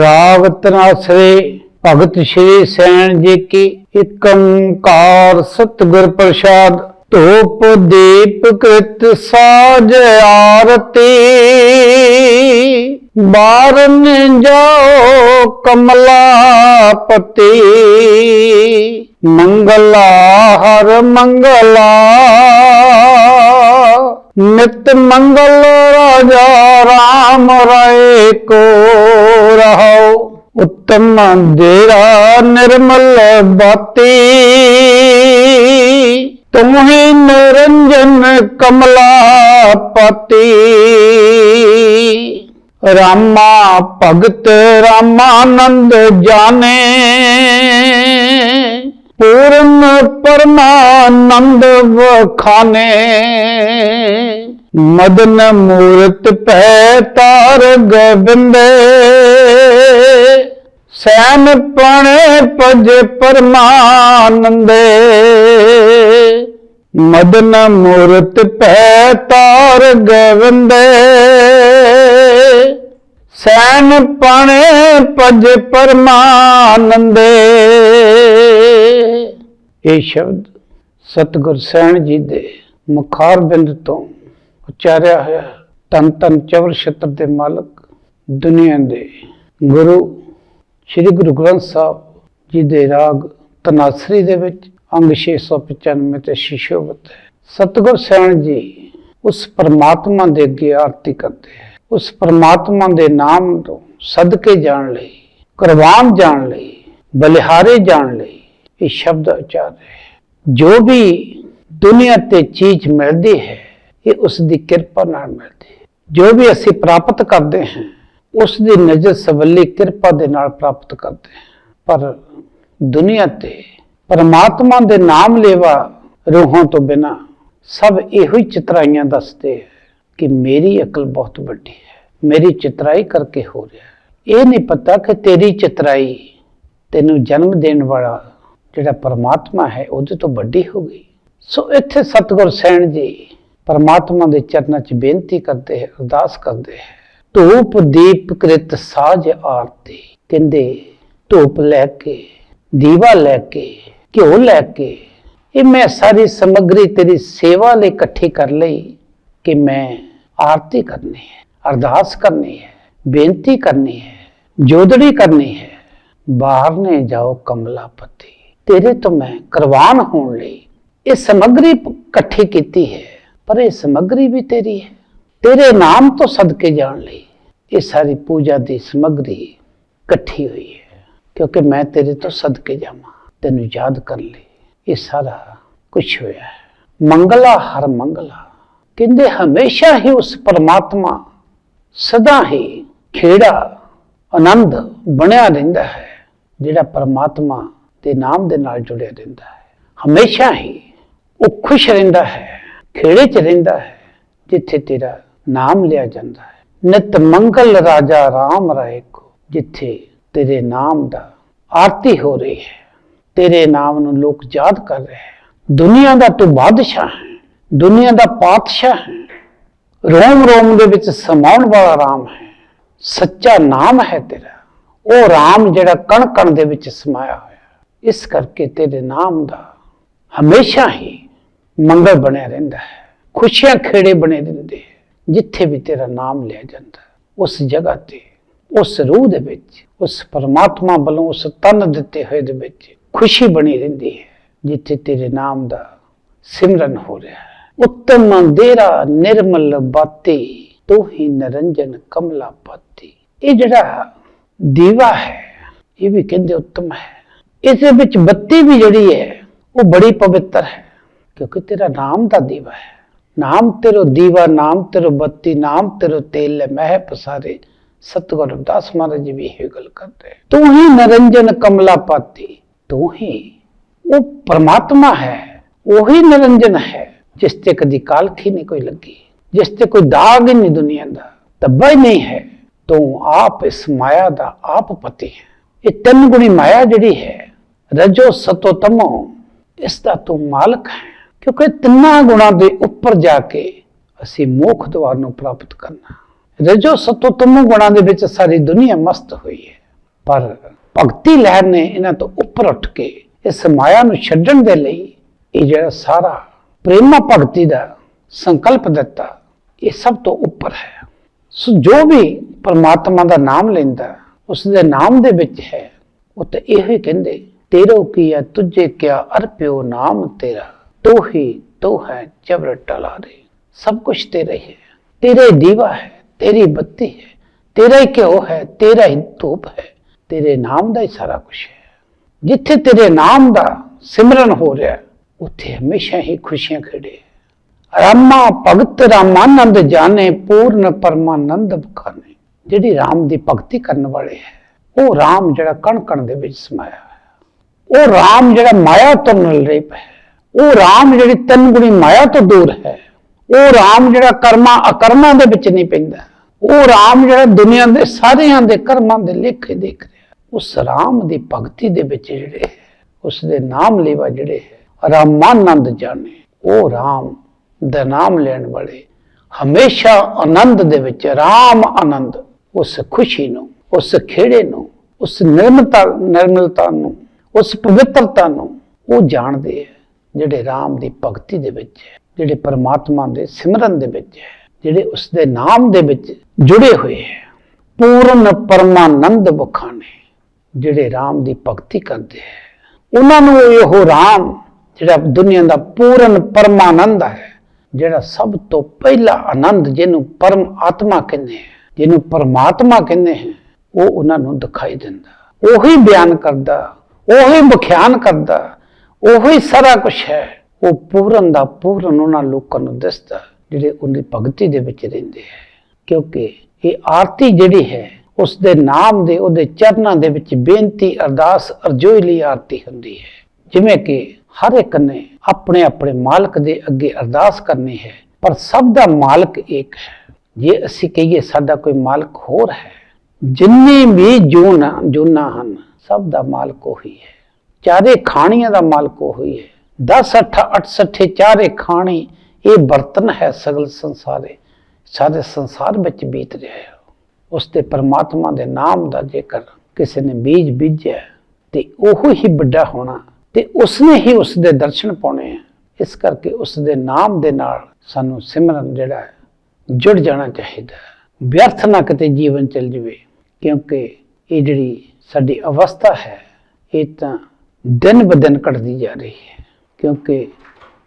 ਰਾਗ ਤਨਾਸਰੇ ਭਗਤ ਸ਼੍ਰੀ ਸੈਣ ਜੀ ਕੀ ਇਕ ਓੰਕਾਰ ਸਤਿਗੁਰ ਪ੍ਰਸਾਦ, ਧੂਪ ਦੀਪ ਕ੍ਰਿਤ ਸਾਜ ਆਰਤੀ। ਬਾਰਨ ਜਾਓ ਕਮਲਾ ਪਤੀ ਮੰਗਲਾ ਹਰ ਮੰਗਲਾ। ਨਿਤ ਮੰਗਲ ਰਾਜਾ ਰਾਮ ਰਾਏ ਕੋ ਰਹੋ ਉੱਤਮ ਦੇਰਾ ਨਿਰਮਲ ਬਾਤੀ। ਤੁਮਹੀ ਨਿਰੰਜਨ ਕਮਲਾ ਪਤੀ। ਰਾਮਾ ਭਗਤ ਰਾਮਾਨੰਦ ਜਾਣੇ। ਪੂਰਨ ਪਰਮਾਨੰਦ ਵਖਾਨੇ। ਮਦਨ ਮੂਰਤ ਪੈ ਤਾਰ ਗੋਬਿੰਦੇ। ਸੈਨ ਪਣੇ ਪਜ ਪਰਮਾਨੰਦੇ। ਮਦਨ ਮੂਰਤ ਪੈ ਤਾਰ ਗੋਬਿੰਦੇ। ਸੈਨ ਪਣੇ ਪਜ ਪਰਮਾਨੰਦੇ। ਇਹ ਸ਼ਬਦ ਸਤਿਗੁਰ ਸੈਣ ਜੀ ਦੇ ਮੁਖਾਰ ਬਿੰਦ ਤੋਂ ਉਚਾਰਿਆ ਹੋਇਆ ਤਨ ਤਨ ਚਵਰ ਛਤਰ ਦੇ ਮਾਲਕ, ਦੁਨੀਆ ਦੇ ਗੁਰੂ, ਸ੍ਰੀ ਗੁਰੂ ਗ੍ਰੰਥ ਸਾਹਿਬ ਜੀ ਦੇ ਰਾਗ ਤਨਾਸਰੀ ਦੇ ਵਿੱਚ ਅੰਗ 695 ਤੇ ਸ਼ੀਸ਼ੋਵਤ ਹੈ। ਸਤਿਗੁਰ ਸੈਣ ਜੀ ਉਸ ਪਰਮਾਤਮਾ ਦੇ ਅੱਗੇ ਆਰਤੀ ਕਰਦੇ ਹੈ। ਉਸ ਪਰਮਾਤਮਾ ਦੇ ਨਾਮ ਤੋਂ ਸਦਕੇ ਜਾਣ ਲਈ, ਕੁਰਬਾਨ ਜਾਣ ਲਈ, ਬਲਿਹਾਰੇ ਜਾਣ ਲਈ ਇਹ ਸ਼ਬਦ ਉਚਾਰ ਰਹੇ ਜੋ ਵੀ ਦੁਨੀਆ ਤੇ ਚੀਜ਼ ਮਿਲਦੀ ਹੈ, ਇਹ ਉਸ ਦੀ ਕਿਰਪਾ ਨਾਲ ਮਿਲਦੀ ਹੈ। ਜੋ ਵੀ ਅਸੀਂ ਪ੍ਰਾਪਤ ਕਰਦੇ ਹਾਂ, ਉਸ ਦੀ ਨਜ਼ਰ ਸਵੱਲੀ ਕਿਰਪਾ ਦੇ ਨਾਲ ਪ੍ਰਾਪਤ ਕਰਦੇ ਹਾਂ। ਪਰ ਦੁਨੀਆ ਤੇ ਪਰਮਾਤਮਾ ਦੇ ਨਾਮ ਲੈਵਾ ਰੂਹਾਂ ਤੋਂ ਬਿਨਾ ਸਭ ਇਹੋ ਹੀ ਚਤਰਾਈਆਂ ਦੱਸਦੇ ਹੈ ਕਿ ਮੇਰੀ ਅਕਲ ਬਹੁਤ ਵੱਡੀ ਹੈ। ਮੇਰੀ ਚਤਰਾਈ ਕਰਕੇ ਹੋ ਰਿਹਾ ਇਹ ਨਹੀਂ ਪਤਾ ਕਿ ਤੇਰੀ ਚਤਰਾਈ ਤੈਨੂੰ ਜਨਮ ਦੇਣ ਵਾਲਾ ਜਿਹੜਾ ਪਰਮਾਤਮਾ ਹੈ, ਉਹਦੇ ਤੋਂ ਵੱਡੀ ਹੋ ਗਈ। ਸੋ ਇੱਥੇ ਸਤਿਗੁਰ ਸੈਣ ਜੀ ਪਰਮਾਤਮਾ ਦੇ ਚਰਨਾਂ 'ਚ ਬੇਨਤੀ ਕਰਦੇ ਹੈ, ਅਰਦਾਸ ਕਰਦੇ ਹੈ। ਧੂਪ ਦੀਪ ਕ੍ਰਿਤ ਸਾਜ ਆਰਤੀ, ਕਹਿੰਦੇ, ਧੂਪ ਲੈ ਕੇ, ਦੀਵਾ ਲੈ ਕੇ, ਘਿਓ ਲੈ ਕੇ, ਇਹ ਮੈਂ ਸਾਰੀ ਸਮੱਗਰੀ ਤੇਰੀ ਸੇਵਾ ਲਈ ਇਕੱਠੀ ਕਰ ਲਈ ਕਿ ਮੈਂ ਆਰਤੀ ਕਰਨੀ ਹੈ, ਅਰਦਾਸ ਕਰਨੀ ਹੈ, ਬੇਨਤੀ ਕਰਨੀ ਹੈ ਜੋਦੜੀ ਕਰਨੀ ਹੈ। ਬਾਹਰ ਨੇ ਜਾਓ ਕਮਲਾਪਤੀ ਤੇਰੇ ਤੋਂ ਮੈਂ ਕੁਰਬਾਨ ਹੋਣ ਲਈ ਇਹ ਸਮੱਗਰੀ ਇਕੱਠੀ ਕੀਤੀ ਹੈ, ਪਰ ਇਹ ਸਮੱਗਰੀ ਵੀ ਤੇਰੀ ਹੈ। ਤੇਰੇ ਨਾਮ ਤੋਂ ਸਦਕੇ ਜਾਣ ਲਈ ਇਹ ਸਾਰੀ ਪੂਜਾ ਦੀ ਸਮੱਗਰੀ ਇਕੱਠੀ ਹੋਈ ਹੈ, ਕਿਉਂਕਿ ਮੈਂ ਤੇਰੇ ਤੋਂ ਸਦਕੇ ਜਾਵਾਂ, ਤੈਨੂੰ ਯਾਦ ਕਰ ਲਈ, ਇਹ ਸਾਰਾ ਕੁਝ ਹੋਇਆ ਹੈ। ਮੰਗਲਾ ਹਰ ਮੰਗਲਾ, ਕਹਿੰਦੇ ਹਮੇਸ਼ਾ ਹੀ ਉਸ ਪਰਮਾਤਮਾ ਸਦਾ ਹੀ ਖੇੜਾ ਆਨੰਦ ਬਣਿਆ ਰਹਿੰਦਾ ਹੈ, ਜਿਹੜਾ ਪਰਮਾਤਮਾ ਦੇ ਨਾਮ ਦੇ ਨਾਲ ਜੁੜਿਆ ਰਹਿੰਦਾ ਹੈ। ਹਮੇਸ਼ਾ ਹੀ ਉਹ ਖੁਸ਼ ਰਹਿੰਦਾ ਹੈ, ਖੇੜੇ 'ਚ ਰਹਿੰਦਾ ਹੈ, ਜਿੱਥੇ ਤੇਰਾ ਨਾਮ ਲਿਆ ਜਾਂਦਾ ਹੈ। ਨਿਤ ਮੰਗਲ ਰਾਜਾ RAM ਰਾਏ ਕੋ, ਜਿੱਥੇ ਤੇਰੇ ਨਾਮ ਦਾ ਆਰਤੀ ਹੋ ਰਹੀ ਹੈ। ਤੇਰੇ ਨਾਮ ਨੂੰ ਲੋਕ ਯਾਦ ਕਰ ਰਹੇ ਹੈ। ਦੁਨੀਆ ਦਾ ਤੂੰ ਬਾਦਸ਼ਾਹ ਹੈ, ਦੁਨੀਆ ਦਾ ਪਾਤਸ਼ਾਹ ਹੈ। ਰੋਮ ਰੋਮ ਦੇ ਵਿੱਚ ਸਮਾਉਣ ਵਾਲਾ ਰਾਮ ਹੈ, ਸੱਚਾ ਨਾਮ ਹੈ ਤੇਰਾ। ਉਹ ਰਾਮ ਜਿਹੜਾ ਕਣ ਕਣ ਦੇ ਵਿੱਚ ਸਮਾਇਆ ਹੋਇਆ ਇਸ ਕਰਕੇ ਤੇਰੇ ਨਾਮ ਦਾ ਹਮੇਸ਼ਾ ਹੀ ਮੰਗਲ ਬਣਿਆ ਰਹਿੰਦਾ ਹੈ। ਖੁਸ਼ੀਆਂ ਖੇੜੇ ਬਣੇ ਰਹਿੰਦੇ ਹੈ। ਜਿੱਥੇ ਵੀ ਤੇਰਾ ਨਾਮ ਲਿਆ ਜਾਂਦਾ ਉਸ ਜਗ੍ਹਾ ਤੇ, ਉਸ ਰੂਹ ਦੇ ਵਿੱਚ, ਉਸ ਪਰਮਾਤਮਾ ਵੱਲੋਂ ਉਸ ਤਨ ਦਿੱਤੇ ਹੋਏ ਦੇ ਵਿੱਚ ਖੁਸ਼ੀ ਬਣੀ ਰਹਿੰਦੀ ਹੈ, ਜਿੱਥੇ ਤੇਰੇ ਨਾਮ ਦਾ ਸਿਮਰਨ ਹੋ ਰਿਹਾ ਹੈ। ਉੱਤਮ ਅੰਧੇਰਾ, ਨਿਰਮਲ ਬਾਤੀ ਤੂੰ ਹੀ ਨਰੰਜਨ ਕਮਲਾ ਪਾਤੀ ਇਹ ਜਿਹੜਾ ਦੀਵਾ ਹੈ, ਇਹ ਵੀ ਕਹਿੰਦੇ ਉੱਤਮ ਹੈ। ਇਸ ਵਿੱਚ ਬੱਤੀ ਵੀ ਜਿਹੜੀ ਹੈ, ਉਹ ਬੜੀ ਪਵਿੱਤਰ ਹੈ, ਕਿਉਂਕਿ ਤੇਰਾ ਨਾਮ ਦਾ ਦੀਵਾ ਹੈ। ਨਾਮ ਤੇਰੋ ਦੀਵਾ, ਨਾਮ ਤੇਰੋ ਬੱਤੀ, ਨਾਮ ਤੇਰੋ ਤੇਲ ਮਹਿ ਪਸਾਰੇ ਸਤਿਗੁਰ ਰਵਿਦਾਸ ਮਹਾਰਾਜ ਜੀ ਵੀ ਇਹ ਗੱਲ ਕਰਦੇ ਤੂੰ ਹੀ ਨਰੰਜਨ ਕਮਲਾ ਪਾਤੀ, ਤੂੰ ਹੀ ਉਹ ਪਰਮਾਤਮਾ ਹੈ, ਉਹੀ ਨਿਰੰਜਨ ਹੈ, ਜਿਸ ਤੇ ਕਦੀ ਕਾਲਖੀ ਨਹੀਂ ਕੋਈ ਲੱਗੀ, ਜਿਸ ਤੇ ਕੋਈ ਦਾਗ ਹੀ ਨਹੀਂ ਦੁਨੀਆ ਦਾ, ਤੱਬਾ ਹੀ ਨਹੀਂ ਹੈ। ਤੂੰ ਆਪ ਇਸ ਮਾਇਆ ਦਾ ਆਪ ਪਤੀ ਹੈ। ਇਹ ਤਿੰਨ ਗੁਣੀ ਮਾਇਆ ਜਿਹੜੀ ਹੈ ਰਜੋ ਸਤੋ ਤਮੋ, ਇਸ ਦਾ ਤੂੰ ਮਾਲਕ ਹੈ। ਕਿਉਂਕਿ ਤਿੰਨਾਂ ਗੁਣਾਂ ਦੇ ਉੱਪਰ ਜਾ ਕੇ ਅਸੀਂ ਮੋਖ ਦਵਾਰ ਨੂੰ ਪ੍ਰਾਪਤ ਕਰਨਾ ਰਜੋ ਸਤੋ ਤਮੋ ਗੁਣਾਂ ਦੇ ਵਿੱਚ ਸਾਰੀ ਦੁਨੀਆ ਮਸਤ ਹੋਈ ਹੈ। ਪਰ ਭਗਤੀ ਲਹਿਰ ਨੇ ਇਹਨਾਂ ਤੋਂ ਉੱਪਰ ਉੱਠ ਕੇ ਇਸ ਮਾਇਆ ਨੂੰ ਛੱਡਣ ਦੇ ਲਈ ਇਹ ਜਿਹੜਾ ਸਾਰਾ ਪ੍ਰੇਮਾ ਭਗਤੀ ਦਾ ਸੰਕਲਪ ਦਿੱਤਾ, ਇਹ ਸਭ ਤੋਂ ਉੱਪਰ ਹੈ। ਸੋ ਜੋ ਵੀ ਪਰਮਾਤਮਾ ਦਾ ਨਾਮ ਲੈਂਦਾ ਉਸ ਦੇ ਨਾਮ ਦੇ ਵਿੱਚ ਹੈ, ਉਹ ਤਾਂ ਇਹੋ ਹੀ ਕਹਿੰਦੇ ਤੇਰੋ ਕੀਆ ਤੁਝੇ ਕਿਆ ਅਰਪਿਓ ਨਾਮ ਤੇਰਾ? ਤੋ ਹੀ ਤੋ ਹੈ ਜਬਰ ਟਲਾ ਦੇ। ਸਭ ਕੁਝ ਤੇਰਾ ਹੀ ਹੈ। ਤੇਰਾ ਹੀ ਦੀਵਾ ਹੈ, ਤੇਰੀ ਬੱਤੀ ਹੈ। ਤੇਰਾ ਹੀ ਘਿਓ ਹੈ, ਤੇਰਾ ਹੀ ਧੂਪ ਹੈ। ਤੇਰੇ ਨਾਮ ਦਾ ਹੀ ਸਾਰਾ ਕੁਝ ਹੈ। ਜਿੱਥੇ ਤੇਰੇ ਨਾਮ ਦਾ ਸਿਮਰਨ ਹੋ ਰਿਹਾ, ਉੱਥੇ ਹਮੇਸ਼ਾ ਹੀ ਖੁਸ਼ੀਆਂ ਖੇੜੇ ਰਾਮਾ ਭਗਤ, ਰਾਮਾਨੰਦ ਜਾਣੇ, ਪੂਰਨ ਪਰਮਾਨੰਦ ਬਖਾਨੇ। ਜਿਹੜੀ ਰਾਮ ਦੀ ਭਗਤੀ ਕਰਨ ਵਾਲੇ ਹੈ, ਉਹ ਰਾਮ ਜਿਹੜਾ ਕਣ ਕਣ ਦੇ ਵਿੱਚ ਸਮਾਇਆ ਉਹ ਰਾਮ ਜਿਹੜਾ ਮਾਇਆ ਤੋਂ ਮਿਲ ਰਹੀ ਹੈ ਉਹ ਰਾਮ ਜਿਹੜੀ ਤਿੰਨ ਗੁਣੀ ਮਾਇਆ ਤੋਂ ਦੂਰ ਹੈ ਉਹ ਰਾਮ ਜਿਹੜਾ ਕਰਮਾਂ ਅਕਰਮਾਂ ਦੇ ਵਿੱਚ ਨਹੀਂ ਪੈਂਦਾ ਉਹ ਰਾਮ ਜਿਹੜਾ ਦੁਨੀਆ ਦੇ ਸਾਰਿਆਂ ਦੇ ਕਰਮਾਂ ਦੇ ਲੇਖੇ ਦੇਖ ਰਿਹਾ ਉਸ ਰਾਮ ਦੀ ਭਗਤੀ ਦੇ ਵਿੱਚ ਜਿਹੜੇ ਹੈ, ਉਸ ਦੇ ਨਾਮ ਲੈਵਾ ਜਿਹੜੇ ਹੈ ਰਾਮਾਨੰਦ ਜਾਣੇ ਉਹ ਰਾਮ ਦਾ ਨਾਮ ਲੈਣ ਵਾਲੇ ਹਮੇਸ਼ਾ ਆਨੰਦ ਦੇ ਵਿੱਚ ਰਾਮ ਆਨੰਦ ਉਸ ਖੁਸ਼ੀ ਨੂੰ ਉਸ ਖੇੜੇ ਨੂੰ ਉਸ ਨਿਰਮਲਤਾ ਨਿਰਮਲਤਾ ਨੂੰ ਉਸ ਪਵਿੱਤਰਤਾ ਨੂੰ ਉਹ ਜਾਣਦੇ ਹੈ, ਜਿਹੜੇ ਰਾਮ ਦੀ ਭਗਤੀ ਦੇ ਵਿੱਚ ਹੈ, ਜਿਹੜੇ ਪਰਮਾਤਮਾ ਦੇ ਸਿਮਰਨ ਦੇ ਵਿੱਚ ਹੈ, ਜਿਹੜੇ ਉਸ ਦੇ ਨਾਮ ਦੇ ਵਿੱਚ ਜੁੜੇ ਹੋਏ ਹੈ। ਪੂਰਨ ਪਰਮਾਨੰਦ ਬਖਾਨੇ ਜਿਹੜੇ ਰਾਮ ਦੀ ਭਗਤੀ ਕਰਦੇ ਹੈ। ਉਹਨਾਂ ਨੂੰ ਇਹੋ ਰਾਮ, ਜਿਹੜਾ ਦੁਨੀਆ ਦਾ ਪੂਰਨ ਪਰਮਾਨੰਦ ਹੈ, ਜਿਹੜਾ ਸਭ ਤੋਂ ਪਹਿਲਾ ਆਨੰਦ ਜਿਹਨੂੰ ਪਰਮ ਆਤਮਾ ਕਹਿੰਦੇ ਹੈ, ਜਿਹਨੂੰ ਪਰਮਾਤਮਾ ਕਹਿੰਦੇ ਹੈ, ਉਹ ਉਹਨਾਂ ਨੂੰ ਦਿਖਾਈ ਦਿੰਦਾ। ਉਹੀ ਬਿਆਨ ਕਰਦਾ ਉਹੀ ਵਿਖਿਆਨ ਕਰਦਾ, ਉਹੀ ਸਾਰਾ ਕੁਝ ਹੈ। ਉਹ ਪੂਰਨ ਦਾ ਪੂਰਨ ਉਹਨਾਂ ਲੋਕਾਂ ਨੂੰ ਦਿਸਦਾ, ਜਿਹੜੇ ਉਹਦੀ ਭਗਤੀ ਦੇ ਵਿੱਚ ਰਹਿੰਦੇ ਹੈ। ਕਿਉਂਕਿ ਇਹ ਆਰਤੀ ਜਿਹੜੀ ਹੈ ਉਸ ਦੇ ਨਾਮ ਦੇ, ਉਹਦੇ ਚਰਨਾਂ ਦੇ ਵਿੱਚ ਬੇਨਤੀ, ਅਰਦਾਸ, ਅਰਜ਼ੋਈ ਲਈ ਆਰਤੀ ਹੁੰਦੀ ਹੈ। ਜਿਵੇਂ ਕਿ ਹਰ ਇੱਕ ਨੇ ਆਪਣੇ ਆਪਣੇ ਮਾਲਕ ਦੇ ਅੱਗੇ ਅਰਦਾਸ ਕਰਨੀ ਹੈ, ਪਰ ਸਭ ਦਾ ਮਾਲਕ ਇੱਕ ਹੈ। ਜੇ ਅਸੀਂ ਕਹੀਏ ਸਾਡਾ ਕੋਈ ਮਾਲਕ ਹੋਰ ਹੈ, ਜਿੰਨੇ ਵੀ ਜੂਨ ਜੂਨਾ ਹਨ ਸਭ ਦਾ ਮਾਲਕ ਉਹੀ ਹੈ। ਚਾਰੇ ਖਾਣੀਆਂ ਦਾ ਮਾਲਕ ਉਹੀ ਹੈ। 10 8 68 ਚਾਰੇ ਖਾਣੀ, ਇਹ ਬਰਤਨ ਹੈ ਸਗਲ ਸੰਸਾਰੇ। ਸਾਰੇ ਸੰਸਾਰ ਵਿੱਚ ਬੀਤ ਰਿਹਾ ਹੈ। ਉਸ ਤੇ ਪਰਮਾਤਮਾ ਦੇ ਨਾਮ ਦਾ ਜੇਕਰ ਕਿਸੇ ਨੇ ਬੀਜ ਬੀਜਿਆ ਤੇ ਉਹ ਹੀ ਵੱਡਾ ਹੋਣਾ, ਤੇ ਉਸਨੇ ਹੀ ਉਸ ਦੇ ਦਰਸ਼ਨ ਪਾਉਣੇ ਆ ਇਸ ਕਰਕੇ ਉਸ ਦੇ ਨਾਮ ਦੇ ਨਾਲ ਸਾਨੂੰ ਸਿਮਰਨ ਜਿਹੜਾ ਹੈ, ਜੁੜ ਜਾਣਾ ਚਾਹੀਦਾ ਵਿਅਰਥ ਨਾ ਕਿਤੇ ਜੀਵਨ ਚੱਲ ਜਵੇ, ਕਿਉਂਕਿ ਇਹ ਜਿਹੜੀ ਸਾਡੀ ਅਵਸਥਾ ਹੈ, ਇਹ ਤਾਂ ਦਿਨ ਬ ਦਿਨ ਘਟਦੀ ਜਾ ਰਹੀ ਹੈ। ਕਿਉਂਕਿ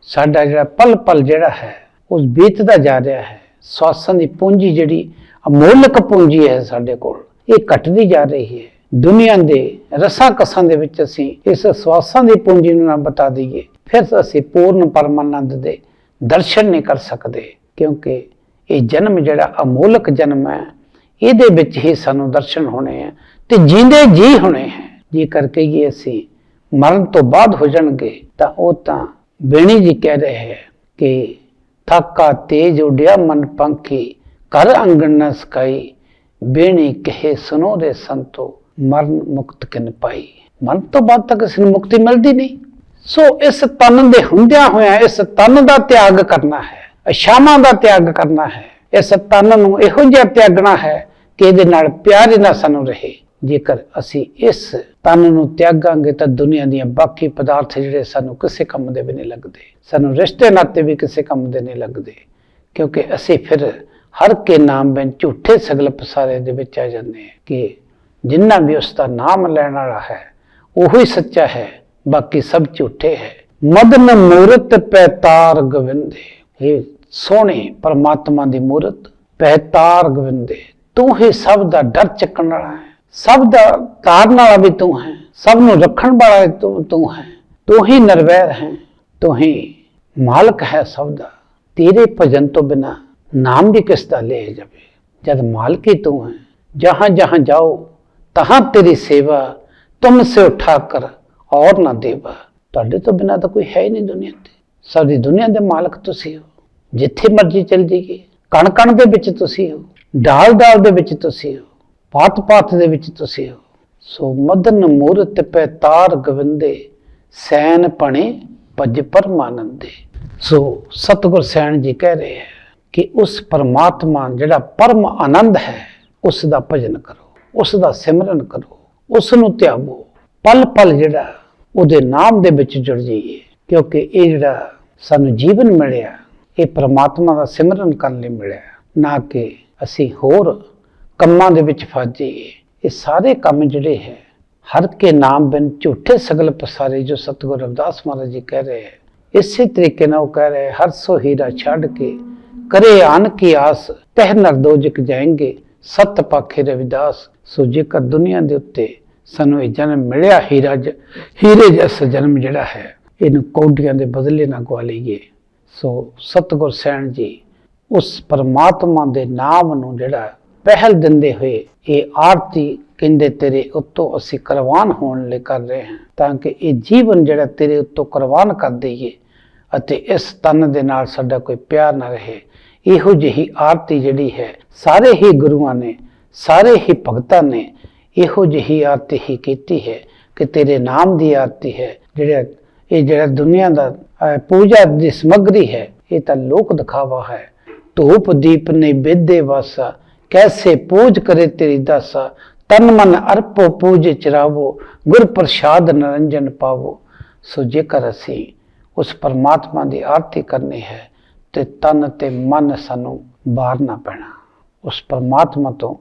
ਸਾਡਾ ਜਿਹੜਾ ਪਲ ਪਲ ਜਿਹੜਾ ਹੈ ਉਸ ਬੀਤਦਾ ਜਾ ਰਿਹਾ ਹੈ। ਸਵਾਸਾਂ ਦੀ ਪੂੰਜੀ ਜਿਹੜੀ ਅਮੋਲਕ ਪੂੰਜੀ ਹੈ ਸਾਡੇ ਕੋਲ, ਇਹ ਘਟਦੀ ਜਾ ਰਹੀ ਹੈ। ਦੁਨੀਆ ਦੇ ਰਸਾਂ ਕਸਾਂ ਦੇ ਵਿੱਚ ਅਸੀਂ ਇਸ ਸਵਾਸਾਂ ਦੀ ਪੂੰਜੀ ਨੂੰ ਨਾ ਬਤਾ ਦਈਏ, ਫਿਰ ਅਸੀਂ ਪੂਰਨ ਪਰਮਾਨੰਦ ਦੇ ਦਰਸ਼ਨ ਨਹੀਂ ਕਰ ਸਕਦੇ। ਕਿਉਂਕਿ ਇਹ ਜਨਮ ਜਿਹੜਾ ਅਮੋਲਕ ਜਨਮ ਹੈ, ਇਹਦੇ ਵਿੱਚ ਹੀ ਸਾਨੂੰ ਦਰਸ਼ਨ ਹੋਣੇ ਆ ਤੇ ਜਿੰਦੇ ਜੀ ਹੋਣੇ ਹੈ, ਜੇ ਕਰਕੇ ਇਹ ਅਸੀਂ ਮਰਨ ਤੋਂ ਬਾਅਦ ਹੋ ਜਾਣਗੇ, ਤਾਂ ਉਹ ਤਾਂ ਬੇਣੀ ਜੀ ਕਹਿ ਰਹੇ ਹੈ ਕਿ ਥਾਕਾ ਤੇਜ ਉਡਿਆ ਮਨ ਪੰਖੀ ਕਰ ਅੰਗਣ ਨ ਸਕਾਈ, ਬੇਣੀ ਕਹੇ ਸੁਨੋ ਦੇ ਸੰਤੋ, ਮਰਨ ਮੁਕਤ ਕਿਨ ਪਾਈ। ਮਰਨ ਤੋਂ ਬਾਅਦ ਤੱਕ ਇਸ ਨੂੰ ਮੁਕਤੀ ਮਿਲਦੀ ਨਹੀਂ। ਸੋ ਇਸ ਤਨ ਦੇ ਹੁੰਦਿਆਂ ਹੋਇਆ ਇਸ ਤਨ ਦਾ ਤਿਆਗ ਕਰਨਾ ਹੈ ਅਸ਼ਾਵਾਂ ਦਾ ਤਿਆਗ ਕਰਨਾ ਹੈ। ਇਸ ਤਨ ਨੂੰ ਇਹੋ ਜਿਹਾ ਤਿਆਗਣਾ ਹੈ ਕਿ ਇਹਦੇ ਨਾਲ ਪਿਆਰ ਹੀ ਨਾ ਸਾਨੂੰ ਰਹੇ। ਜੇਕਰ ਅਸੀਂ ਇਸ ਤਨ ਨੂੰ ਤਿਆਗਾਂਗੇ ਤਾਂ ਦੁਨੀਆ ਦੀਆਂ ਬਾਕੀ ਪਦਾਰਥ ਜਿਹੜੇ ਸਾਨੂੰ ਕਿਸੇ ਕੰਮ ਦੇ ਵੀ ਨਹੀਂ ਲੱਗਦੇ, ਸਾਨੂੰ ਰਿਸ਼ਤੇ ਨਾਤੇ ਵੀ ਕਿਸੇ ਕੰਮ ਦੇ ਨਹੀਂ ਲੱਗਦੇ, ਕਿਉਂਕਿ ਅਸੀਂ ਫਿਰ ਹਰ ਕੇ ਨਾਮ ਵਿੱਚ ਝੂਠੇ ਸਗਲ ਪਸਾਰੇ ਦੇ ਵਿੱਚ ਆ ਜਾਂਦੇ ਹਾਂ ਕਿ ਜਿੰਨਾ ਵੀ ਉਸ ਦਾ ਨਾਮ ਲੈਣ ਵਾਲਾ ਹੈ, ਉਹੀ ਸੱਚਾ ਹੈ, ਬਾਕੀ ਸਭ ਝੂਠੇ ਹੈ। ਮਦਨ ਮੂਰਤ ਪੈਤਾਰ ਗਵਿੰਦੇ ਇਹ ਸੋਹਣੇ ਪਰਮਾਤਮਾ ਦੀ ਮੂਰਤ ਪੈਤਾਰ ਗਵਿੰਦੇ, ਤੂੰ ਹੀ ਸਭ ਦਾ ਡਰ ਚੱਕਣ ਵਾਲਾ ਹੈ। ਸਭ ਦਾ ਤਾਰਨ ਵਾਲਾ ਵੀ ਤੂੰ ਹੈ, ਸਭ ਨੂੰ ਰੱਖਣ ਵਾਲਾ ਤੂੰ ਤੂੰ ਹੈ। ਤੂੰ ਹੀ ਨਰਵੈਰ ਹੈ, ਤੂੰ ਹੀ ਮਾਲਕ ਹੈ ਸਭ ਦਾ। ਤੇਰੇ ਭਜਨ ਤੋਂ ਬਿਨਾ ਨਾਮ ਵੀ ਕਿਸ ਲੈ ਜਾਵੇ? ਜਦ ਮਾਲਕ ਹੀ ਤੂੰ ਹੈ, ਜਹਾਂ ਜਹਾਂ ਜਾਓ, ਤਹਾਂ ਤੇਰੀ ਸੇਵਾ ਤੁਮਸੇ ਉਠਾ ਕਰ ਔਰ ਨਾ ਦੇਵਾ। ਤੁਹਾਡੇ ਤੋਂ ਬਿਨਾ ਤਾਂ ਕੋਈ ਹੈ ਹੀ ਨਹੀਂ ਦੁਨੀਆ ਤੇ। ਸਾਰੀ ਦੁਨੀਆ ਦੇ ਮਾਲਕ ਤੁਸੀਂ ਹੋ। ਜਿੱਥੇ ਮਰਜ਼ੀ ਚਲ ਜਾਈਏ। ਕਣ ਕਣ ਦੇ ਵਿੱਚ ਤੁਸੀਂ ਹੋ ਡਾਲ ਢਾਲ ਦੇ ਵਿੱਚ ਤੁਸੀਂ ਹੋ। ਪਾਤ ਪਾਤ ਦੇ ਵਿੱਚ ਤੁਸੀਂ ਹੋ। ਸੋ ਮਦਨ ਮੂਰਤ ਪੈ ਤਾਰ ਗਵਿੰਦੇ, ਸੈਨ ਪਣੇ ਭਜ ਪਰਮਾਨੰਦੇ। ਸੋ ਸਤਿਗੁਰ ਸੈਣ ਜੀ ਕਹਿ ਰਹੇ ਹੈ ਕਿ ਉਸ ਪਰਮਾਤਮਾ ਜਿਹੜਾ ਪਰਮ ਆਨੰਦ ਹੈ, ਉਸ ਦਾ ਭਜਨ ਕਰੋ, ਉਸ ਦਾ ਸਿਮਰਨ ਕਰੋ, ਉਸ ਨੂੰ ਧਿਆਵੋ। ਪਲ ਪਲ ਜਿਹੜਾ ਉਹਦੇ ਨਾਮ ਦੇ ਵਿੱਚ ਜੁੜ ਜਾਈਏ, ਕਿਉਂਕਿ ਇਹ ਜਿਹੜਾ ਸਾਨੂੰ ਜੀਵਨ ਮਿਲਿਆ, ਇਹ ਪ੍ਰਮਾਤਮਾ ਦਾ ਸਿਮਰਨ ਕਰਨ ਲਈ ਮਿਲਿਆ। ਨਾ ਕਿ ਅਸੀਂ ਹੋਰ ਕੰਮਾਂ ਦੇ ਵਿੱਚ ਫਸ ਜਾਈਏ ਇਹ ਸਾਰੇ ਕੰਮ ਜਿਹੜੇ ਹੈ, ਹਰ ਕੇ ਨਾਮ ਬਿਨ ਝੂਠੇ ਸਗਲ ਪਸਾਰੇ ਜੋ ਸਤਿਗੁਰ ਰਵਿਦਾਸ ਮਹਾਰਾਜ ਜੀ ਕਹਿ ਰਹੇ ਹੈ। ਇਸੇ ਤਰੀਕੇ ਨਾਲ ਉਹ ਕਹਿ ਰਹੇ ਹਰ ਸੋ ਹੀਰਾ ਛੱਡ ਕੇ ਕਰੇ ਆਨ ਕੀ ਆਸ, ਤਹਿ ਨਰਦੋਜਕ ਜਾਏਂਗੇ, ਸਤ ਪਾਖੇ ਰਵਿਦਾਸ। ਸੋ ਜੇਕਰ ਦੁਨੀਆ ਦੇ ਉੱਤੇ ਸਾਨੂੰ ਇਹ ਜਨਮ ਮਿਲਿਆ ਹੀਰਾ ਜ- ਹੀਰੇ ਜੈਸਾ ਜਨਮ ਜਿਹੜਾ ਹੈ, ਇਹਨੂੰ ਕੌਡੀਆਂ ਦੇ ਬਦਲੇ ਨਾ ਗਵਾ ਲਈਏ। ਸੋ ਸਤਿਗੁਰ ਸੈਣ ਜੀ, ਉਸ ਪਰਮਾਤਮਾ ਦੇ ਨਾਮ ਨੂੰ ਜਿਹੜਾ ਪਹਿਲ ਦਿੰਦੇ ਹੋਏ ਇਹ ਆਰਤੀ ਕਹਿੰਦੇ ਤੇਰੇ ਉੱਤੋਂ ਅਸੀਂ ਕੁਰਬਾਨ ਹੋਣ ਲਈ ਕਰ ਰਹੇ ਹਾਂ, ਤਾਂ ਕਿ ਇਹ ਜੀਵਨ ਜਿਹੜਾ ਤੇਰੇ ਉੱਤੋਂ ਕੁਰਬਾਨ ਕਰ ਦਈਏ ਅਤੇ ਇਸ ਤਨ ਦੇ ਨਾਲ ਸਾਡਾ ਕੋਈ ਪਿਆਰ ਨਾ ਰਹੇ। ਇਹੋ ਜਿਹੀ ਆਰਤੀ ਜਿਹੜੀ ਹੈ, ਸਾਰੇ ਹੀ ਗੁਰੂਆਂ ਨੇ, ਸਾਰੇ ਹੀ ਭਗਤਾਂ ਨੇ ਇਹੋ ਜਿਹੀ ਆਰਤੀ ਹੀ ਕੀਤੀ ਹੈ ਕਿ ਤੇਰੇ ਨਾਮ ਦੀ ਆਰਤੀ ਹੈ। ਜਿਹੜਾ ਇਹ ਜਿਹੜਾ ਦੁਨੀਆ ਦਾ ਪੂਜਾ ਦੀ ਸਮੱਗਰੀ ਹੈ, ਇਹ ਤਾਂ ਲੋਕ ਦਿਖਾਵਾ ਹੈ। ਧੂਪ ਦੀਪ ਨੇ ਬੇਦੇ ਵਾਸਾ ਕੈਸੇ ਪੂਜ ਕਰੇ ਤੇਰੀ ਦਾਸਾ? ਤਨ ਮਨ ਅਰਪੋ ਪੂਜੇ ਚਰਾਵੋ, ਗੁਰ ਪ੍ਰਸਾਦ ਨਰੰਜਨ ਪਾਵੋ। ਸੋ ਜੇਕਰ ਅਸੀਂ ਉਸ ਪਰਮਾਤਮਾ ਦੀ ਆਰਤੀ ਕਰਨੀ ਹੈ, ਤੇ ਤਨ ਤੇ ਮਨ ਸਾਨੂੰ ਬਾਹਰਨਾ ਪੈਣਾ। ਉਸ ਪਰਮਾਤਮਾ ਤੋਂ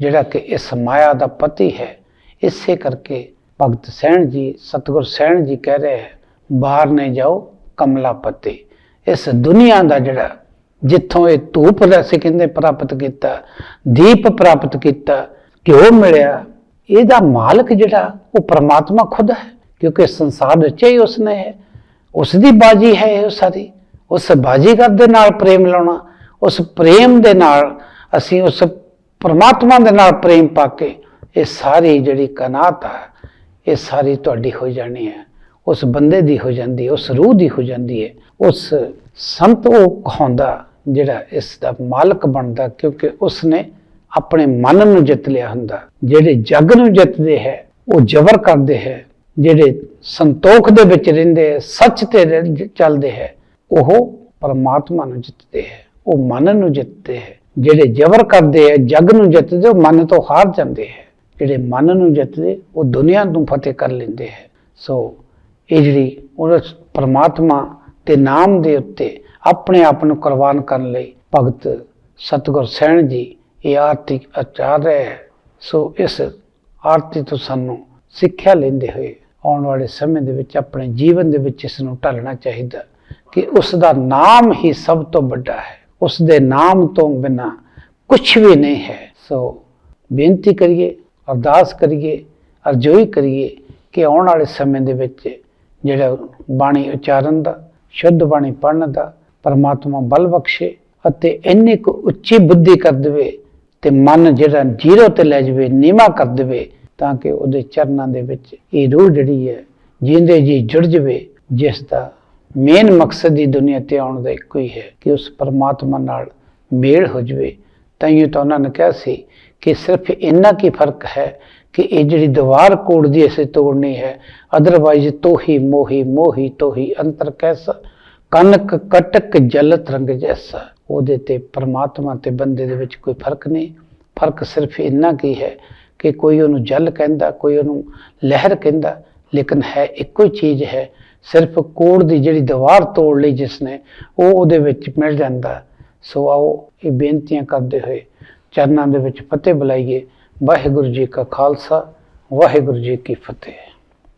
ਜਿਹੜਾ ਕਿ ਇਸ ਮਾਇਆ ਦਾ ਪਤੀ ਹੈ, ਇਸੇ ਕਰਕੇ ਭਗਤ ਸਹਿਣ ਜੀ, ਸਤਿਗੁਰ ਸਹਿਣ ਜੀ ਕਹਿ ਰਹੇ ਹੈ, ਬਾਹਰ ਨੇ ਜਾਓ, ਕਮਲਾ ਪਤੀ। ਇਸ ਦੁਨੀਆ ਦਾ ਜਿਹੜਾ ਜਿੱਥੋਂ ਇਹ ਧੂਪ ਰਸ ਕਹਿੰਦੇ ਪ੍ਰਾਪਤ ਕੀਤਾ, ਦੀਪ ਪ੍ਰਾਪਤ ਕੀਤਾ, ਘਿਓ ਮਿਲਿਆ। ਇਹਦਾ ਮਾਲਕ ਜਿਹੜਾ, ਉਹ ਪ੍ਰਮਾਤਮਾ ਖੁਦ ਹੈ, ਕਿਉਂਕਿ ਸੰਸਾਰ ਰਚਿਆ ਹੀ ਉਸਨੇ ਹੈ। ਉਸ ਦੀ ਬਾਜੀ ਹੈ ਇਹ ਸਾਰੀ। ਉਸ ਬਾਜੀਗਰ ਦੇ ਨਾਲ ਪ੍ਰੇਮ ਲਾਉਣਾ, ਉਸ ਪ੍ਰੇਮ ਦੇ ਨਾਲ ਅਸੀਂ ਉਸ ਪਰਮਾਤਮਾ ਦੇ ਨਾਲ ਪ੍ਰੇਮ ਪਾ ਕੇ ਇਹ ਸਾਰੀ ਜਿਹੜੀ ਕਨਾਤ ਹੈ ਇਹ ਸਾਰੀ ਤੁਹਾਡੀ ਹੋ ਜਾਣੀ ਹੈ। ਉਸ ਬੰਦੇ ਦੀ ਹੋ ਜਾਂਦੀ ਹੈ, ਉਸ ਰੂਹ ਦੀ ਹੋ ਜਾਂਦੀ ਹੈ। ਉਸ ਸੰਤ ਉਹ ਕਹਾਉਂਦਾ ਜਿਹੜਾ ਇਸ ਦਾ ਮਾਲਕ ਬਣਦਾ, ਕਿਉਂਕਿ ਉਸਨੇ ਆਪਣੇ ਮਨ ਨੂੰ ਜਿੱਤ ਲਿਆ ਹੁੰਦਾ। ਜਿਹੜੇ ਜੱਗ ਨੂੰ ਜਿੱਤਦੇ ਹੈ, ਉਹ ਜ਼ਬਰ ਕਰਦੇ ਹੈ। ਜਿਹੜੇ ਸੰਤੋਖ ਦੇ ਵਿੱਚ ਰਹਿੰਦੇ ਹੈ, ਸੱਚ ਤੇ ਰਹਿ- ਚੱਲਦੇ ਹੈ, ਉਹ ਪਰਮਾਤਮਾ ਨੂੰ ਜਿੱਤਦੇ ਹੈ। ਉਹ ਮਨ ਨੂੰ ਜਿੱਤਦੇ ਹੈ। ਜਿਹੜੇ ਜ਼ਬਰ ਕਰਦੇ ਹੈ, ਜੱਗ ਨੂੰ ਜਿੱਤਦੇ, ਉਹ ਮਨ ਤੋਂ ਹਾਰ ਜਾਂਦੇ ਹੈ। ਜਿਹੜੇ ਮਨ ਨੂੰ ਜਿੱਤਦੇ, ਉਹ ਦੁਨੀਆ ਨੂੰ ਫਤਿਹ ਕਰ ਲੈਂਦੇ ਹੈ। ਸੋ ਇਹ ਜਿਹੜੀ ਉਹ ਪਰਮਾਤਮਾ ਤੇ ਨਾਮ ਦੇ ਉੱਤੇ ਆਪਣੇ ਆਪ ਨੂੰ ਕੁਰਬਾਨ ਕਰਨ ਲਈ ਭਗਤ ਸਤਿਗੁਰ ਸੈਣ ਜੀ ਇਹ ਆਰਤੀ ਆਚਾਰ ਰਹੇ ਹੈ। ਸੋ ਇਸ ਆਰਤੀ ਤੋਂ ਸਾਨੂੰ ਸਿੱਖਿਆ ਲੈਂਦੇ ਹੋਏ ਆਉਣ ਵਾਲੇ ਸਮੇਂ ਦੇ ਵਿੱਚ ਆਪਣੇ ਜੀਵਨ ਦੇ ਵਿੱਚ ਇਸ ਨੂੰ ਢਾਲਣਾ ਚਾਹੀਦਾ ਕਿ ਉਸ ਦਾ ਨਾਮ ਹੀ ਸਭ ਤੋਂ ਵੱਡਾ ਹੈ। ਉਸ ਦੇ ਨਾਮ ਤੋਂ ਬਿਨਾ ਕੁਝ ਵੀ ਨਹੀਂ ਹੈ। ਸੋ ਬੇਨਤੀ ਕਰੀਏ, ਅਰਦਾਸ ਕਰੀਏ, ਅਰਜ਼ੋਈ ਕਰੀਏ ਕਿ ਆਉਣ ਵਾਲੇ ਸਮੇਂ ਦੇ ਵਿੱਚ ਜਿਹੜਾ ਬਾਣੀ ਉਚਾਰਨ ਦਾ, ਸ਼ੁੱਧ ਬਾਣੀ ਪੜਨ ਦਾ ਪਰਮਾਤਮਾ ਬਲ ਬਖਸ਼ੇ ਅਤੇ ਇੰਨੀ ਕੁ ਉੱਚੀ ਬੁੱਧੀ ਕਰ ਦੇਵੇ ਤੇ ਮਨ ਜਿਹੜਾ ਜ਼ੀਰੋ ਤੇ ਲੈ ਜਾਵੇ, ਨੀਵਾ ਕਰ ਦੇਵੇ, ਤਾਂ ਕਿ ਉਹਦੇ ਚਰਨਾਂ ਦੇ ਵਿੱਚ ਇਹ ਰੂਹ ਜਿਹੜੀ ਹੈ ਜਿੰਦੇ ਜੀ ਜੁੜ ਜਾਵੇ, ਜਿਸ ਦਾ ਮੇਨ ਮਕਸਦ ਹੀ ਦੁਨੀਆ ਤੇ ਆਉਣ ਦਾ ਇੱਕੋ ਹੀ ਹੈ ਕਿ ਉਸ ਪਰਮਾਤਮਾ ਨਾਲ ਮੇਲ ਹੋ ਜਾਵੇ। ਤਾਈਓ ਤਾਂ ਉਹਨਾਂ ਨੇ ਕਿਹਾ ਸੀ ਕਿ ਸਿਰਫ ਇੰਨਾ ਕੀ ਫ਼ਰਕ ਹੈ ਕਿ ਇਹ ਜਿਹੜੀ ਦੀਵਾਰ ਕੋੜ ਦੀ ਅਸੀਂ ਤੋੜਨੀ ਹੈ ਅਦਰਵਾਈਜ਼ ਤੋਹੀ ਮੋਹੀ ਮੋਹੀ ਤੋਹੀ ਅੰਤਰ ਕੈਸਾ ਕਨਕ ਕਟਕ ਜਲਤ ਰੰਗ ਜੈਸਾ। ਉਹਦੇ ਤੇ ਪਰਮਾਤਮਾ ਤੇ ਬੰਦੇ ਦੇ ਵਿੱਚ ਕੋਈ ਫ਼ਰਕ ਨਹੀਂ। ਫ਼ਰਕ ਸਿਰਫ ਇੰਨਾ ਕੀ ਹੈ ਕਿ ਕੋਈ ਉਹਨੂੰ ਜਲ ਕਹਿੰਦਾ, ਕੋਈ ਉਹਨੂੰ ਲਹਿਰ ਕਹਿੰਦਾ, ਲੇਕਿਨ ਹੈ ਇੱਕੋ ਹੀ ਚੀਜ਼ ਹੈ। ਸਿਰਫ ਕੋੜ ਦੀ ਜਿਹੜੀ ਦੀਵਾਰ ਤੋੜ ਲਈ ਜਿਸ ਨੇ ਉਹ ਉਹਦੇ ਵਿੱਚ ਮਿਲ ਜਾਂਦਾ। ਸੋ ਆਓ ਇਹ ਬੇਨਤੀਆਂ ਕਰਦੇ ਹੋਏ ਚਰਨਾਂ ਦੇ ਵਿੱਚ ਫਤਿਹ ਬੁਲਾਈਏ। ਵਾਹਿਗੁਰੂ ਜੀ ਕਾ ਖਾਲਸਾ, ਵਾਹਿਗੁਰੂ ਜੀ ਕੀ ਫਤਿਹ।